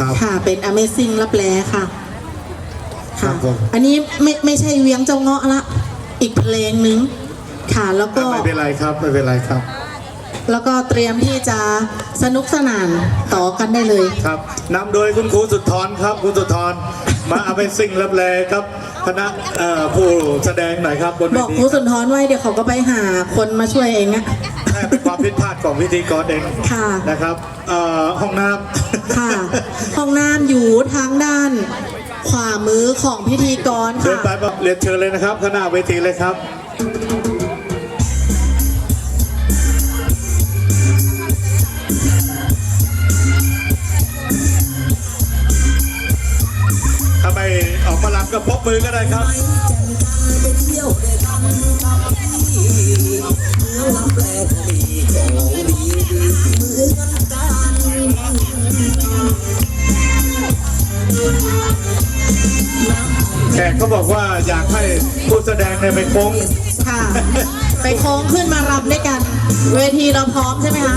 ครับค่ะเป็น Amazing รับแลค่ะครัค่ะ บผมอันนี้ไม่ไม่ใช่เวียงเจ้าเงาะละ อีกเพลงหนึ่งค่ะแล้วก็ไม่เป็นไรครับไม่เป็นไรครับ แล้วก็เตรียมที่จะสนุกสนานต่อกันได้เลย ครับนำโดยคุณครูสุดทรครับคุณสุดทรมาเอาไปสิ่งรับแลครับคณะเอ่อผู้แสดงหน่อยครับบนเวบอกคทีรูสุนทรไว้เดี๋ยวเขาก็ไปหาคนมาช่วยเองอะแค่เป็นความผิดพลาดของพิธีกรเองค่ะ นะครับเอ่อห้องน้ำค่ะ ห้องน้ำอยู่ทางด้าน ขวามือของพิธีกรเชิญค่ะ ไปบอกเรียนเชิญเลยนะครับคณะเวทีเลยครับ ถ้าไม่ออกมาลำก็พกมือก็ได้ครับ ไปเที่ยวด้วยกันกับพี่ แขกเขาบอกว่าอยากให้ผู้แสดงเนี่ยไปโค้งค่ะ ไปโค้งขึ้นมารำด้วยกัน เวทีเราพร้อมใช่ไหมคะ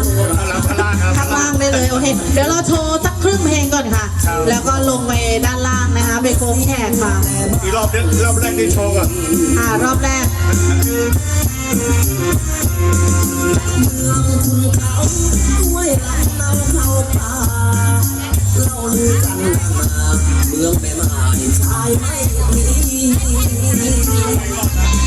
ลำข้างล่างครับ ข้างล่างได้เลยโอเค เดี๋ยวเราโชว์สักครึ่งเพลงก่อนค่ะ ครับ แล้วก็ลงไปด้านล่างนะคะ ไปโค้งแขกค่ะอีกรอบนึงรอบแรกที่โชว์ก่อนอ่ารอบแรกห้วยลำนำเข้าป่าเราลือกันมาเมืองแม่ไม้ชายไม่มี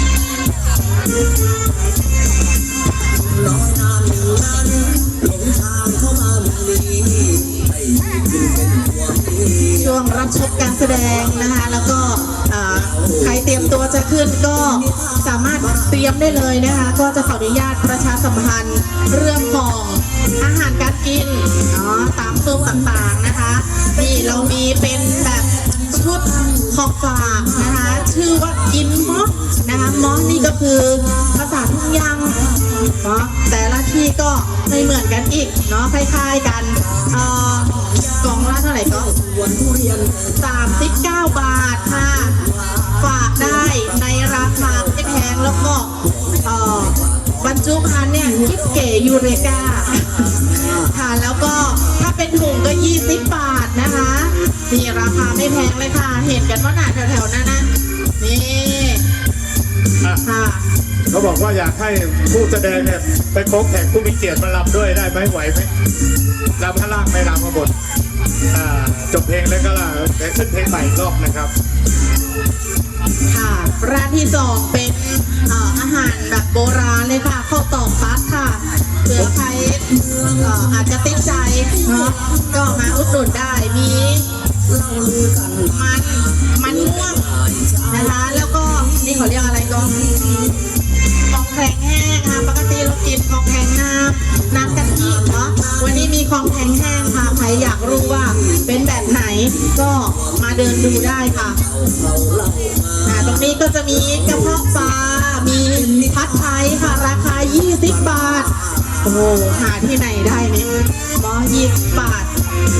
วงรับชมการแสดงนะคะแล้วก็ใครเตรียมตัวจะขึ้นก็สามารถเตรียมได้เลยนะคะ ก็จะขออนุญาตประชาสัมพันธ์เรื่องของอาหารการกินเนาะตามซุ้มต่างๆนะคะนี่เรามีเป็นแบบชุดของฝากนะคะ ชื่อว่ากินมอกนะคะมอกนี่ก็คือภาษาทุ่งยังเนาะแต่ ที่ก็ไม่เหมือนกันอีกเนาะคล้ายๆกันเอ่อกล่องละเท่าไหร่ก็วนทุเรียน39 บาทค่ะ ฝากได้ในราคาไม่แพงแล้วก็เอ่อบรรจุภัณฑ์เนี่ยคิดเก๋ยูเรกาค่ะแล้วก็ถ้าเป็นถุงก็ 20 บาทนะคะนี่ราคาไม่แพงเลยค่ะ เห็นกันว่าหนาแถวๆนั้นนะนี่ค่ะ เขาบอกว่าอยากให้ผู้แสดงเนี่ยไปโค้งแขกผู้มีเกียรติมาลำด้วยได้ไหมไหวไหมลำข้างล่างไม่ลำข้างบนจบเพลงแล้วก็เดี๋ยวขึ้นเพลงใหม่อีกรอบนะครับค่ะร้านที่สองเป็นอาหารแบบโบราณเลยค่ะข้าวตอกฟักค่ะเผื่อใครอ่าจจะติดใจเนาะก็มาอุดหนุนได้มีเราลือกันมันมันม่วงนะคะแล้วก็นี่ขาเรียกอ เป็นแบบไหนก็มาเดินดูได้ค่ะเราเล่ามาอ่าตรงนี้ก็จะมีกระเพาะปลา มีพัดไทยค่ะ ราคา 20 บาท โอ้โหหาที่ไหนได้เนี่ยบอ20บาท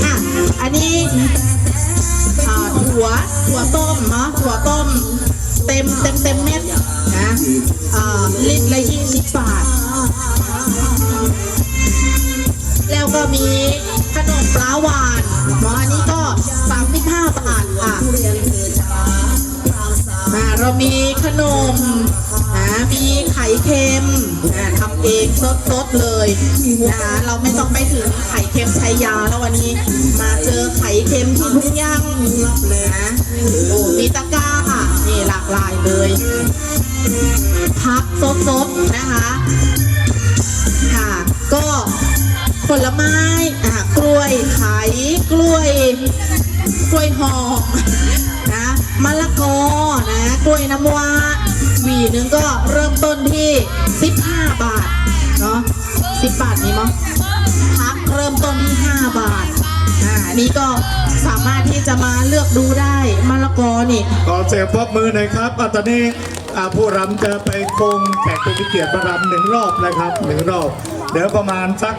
อะอันนี้อ่าถั่วถั่วต้มเนาะถั่วต้ม เต็มเต็มเต็มเม็ดนะอ่าลิตรละ20บาท แล้วก็มีขนมปลาหวาน เรามีขนมนะมีไข่เค็มอ่าทำเองสดๆเลยนะเราไม่ต้องไปถึงไข่เค็มชัยยาแล้ววันนี้ มาเจอไข่เค็มที่ทุ่งย่างนะโอ้มีตะกร้านี่หลากหลายเลยพักสดๆนะคะค่ะก็ผลไม้อ่ากล้วยไข่กล้วย กล้วยหอมนะมะละกอนะกล้วยน้ำว้าหวีหนึ่งก็เริ่มต้นที่ 15 บาทเนาะ10 บาทนี้มั้งพักเริ่มต้นที่ 5 บาทอ่าอันนี้ก็สามารถที่จะมาเลือกดูได้มะละกอนี่ขอเสียงปรบมือหน่อยครับอะตอนนี้อ่าผู้รำจะไปคงแขกผู้มีเกียรติมารำหนึ่งรอบนะครับหนึ่งรอบ เดี๋ยวประมาณสัก